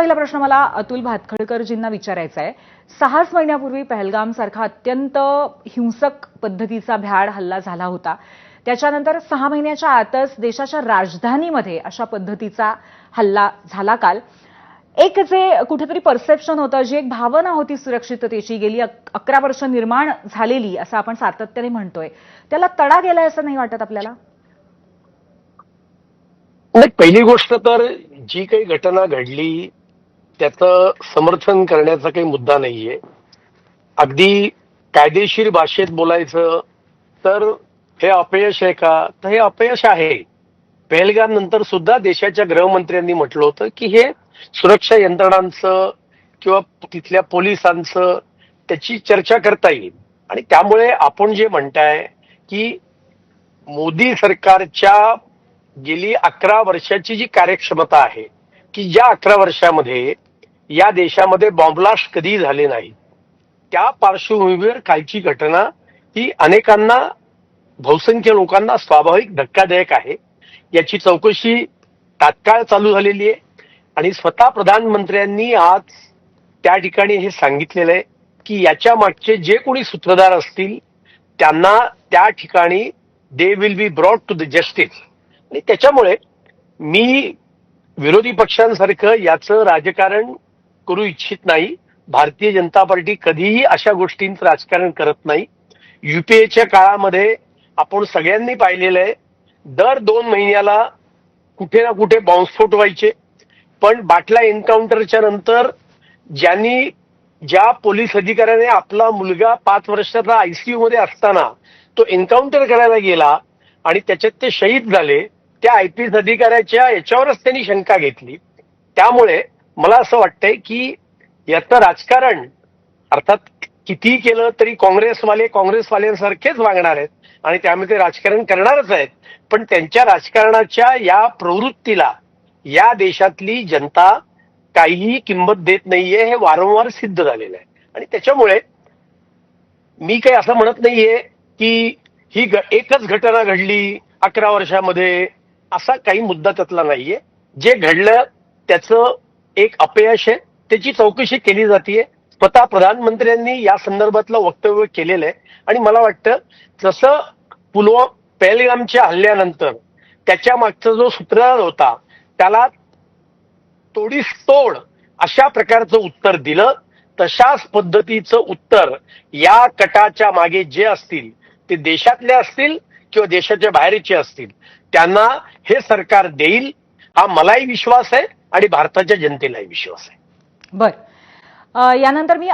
पहिला प्रश्न मला अतुल भातखळकरजींना विचारायचा आहे. सहाच महिन्यापूर्वी पहलगाम सारखा अत्यंत हिंसक पद्धतीचा भ्याड हल्ला झाला होता. त्याच्यानंतर सहा महिन्याच्या आतच देशाच्या राजधानीमध्ये अशा पद्धतीचा हल्ला झाला काल. एक जे कुठेतरी परसेप्शन होतं जी एक भावना होती सुरक्षिततेची गेली अक- अकरा वर्ष निर्माण झालेली असं आपण सातत्याने म्हणतोय. त्याला तडा गेलाय असं नाही वाटत आपल्याला? नाही पहिली गोष्ट तर जी काही घटना घडली त्याचं समर्थन करण्याचा काही मुद्दा नाहीये. अगदी कायदेशीर भाषेत बोलायचं तर हे अपयश आहे का? तर हे अपयश आहे. पहलगाम नंतर सुद्धा देशाच्या गृहमंत्र्यांनी म्हटलं होतं की हे सुरक्षा यंत्रणांचं किंवा तिथल्या पोलिसांचं त्याची चर्चा करता येईल. आणि त्यामुळे आपण जे म्हणताय की मोदी सरकारच्या गेली अकरा वर्षाची जी कार्यक्षमता आहे की ज्या अकरा वर्षामध्ये या देशामध्ये बॉम्बलास्ट कधी झाले नाही. त्या पार्श्वभूमीवर कालची घटना ही अनेकांना बहुसंख्य लोकांना स्वाभाविक धक्कादायक आहे. याची चौकशी तात्काळ चालू झालेली आहे आणि स्वतः प्रधानमंत्र्यांनी आज त्या ठिकाणी हे सांगितलेलं आहे की याच्या मागचे जे कोणी सूत्रधार असतील त्यांना त्या ठिकाणी they will be brought to the justice आणि त्याच्यामुळे मी विरोधी पक्षांसारखं याचं राजकारण करू इच्छित नाही. भारतीय जनता पार्टी कधीही अशा गोष्टींचं राजकारण करत नाही. युपीएच्या काळामध्ये आपण सगळ्यांनी पाहिलेलं आहे दर दोन महिन्याला कुठे ना कुठे बॉम्बस्फोट व्हायचे. पण बाटला एन्काउंटरच्या नंतर ज्यांनी ज्या पोलीस अधिकाऱ्याने आपला मुलगा पाच वर्षाचा आयसीयू मध्ये असताना तो एन्काउंटर करायला गेला आणि त्याच्यात ते शहीद झाले त्या आय पी एस अधिकाऱ्याच्या याच्यावरच त्यांनी शंका घेतली. त्यामुळे मला असं वाटतंय की याचं राजकारण अर्थात कितीही केलं तरी काँग्रेसवाले काँग्रेसवाल्यांसारखेच वागणार आहेत आणि त्यामुळे ते राजकारण करणारच आहेत. पण त्यांच्या राजकारणाच्या या प्रवृत्तीला या देशातली जनता काहीही किंमत देत नाहीये हे वारंवार सिद्ध झालेलं आहे. आणि त्याच्यामुळे मी काही असं म्हणत नाहीये की ही एकच घटना घडली अकरा वर्षामध्ये असा काही मुद्दा त्यातला नाहीये. जे घडलं त्याचं एक अपयश आहे. त्याची चौकशी केली जाते स्वतः प्रधानमंत्र्यांनी या संदर्भातलं वक्तव्य केलेलं आहे. आणि मला वाटतं जसं पुलवामा पहलगामच्या हल्ल्यानंतर त्याच्या मागचा जो सूत्रधार होता त्याला तोडीस तोड अशा प्रकारचं उत्तर दिलं. तशाच पद्धतीचं उत्तर या कटाच्या मागे जे असतील ते देशातले असतील किंवा देशाच्या बाहेरचे असतील त्यांना हे सरकार देईल हा मलाही विश्वास आहे. आणि भारताच्या जनतेलाही विश्वास आहे. बर. यानंतर मी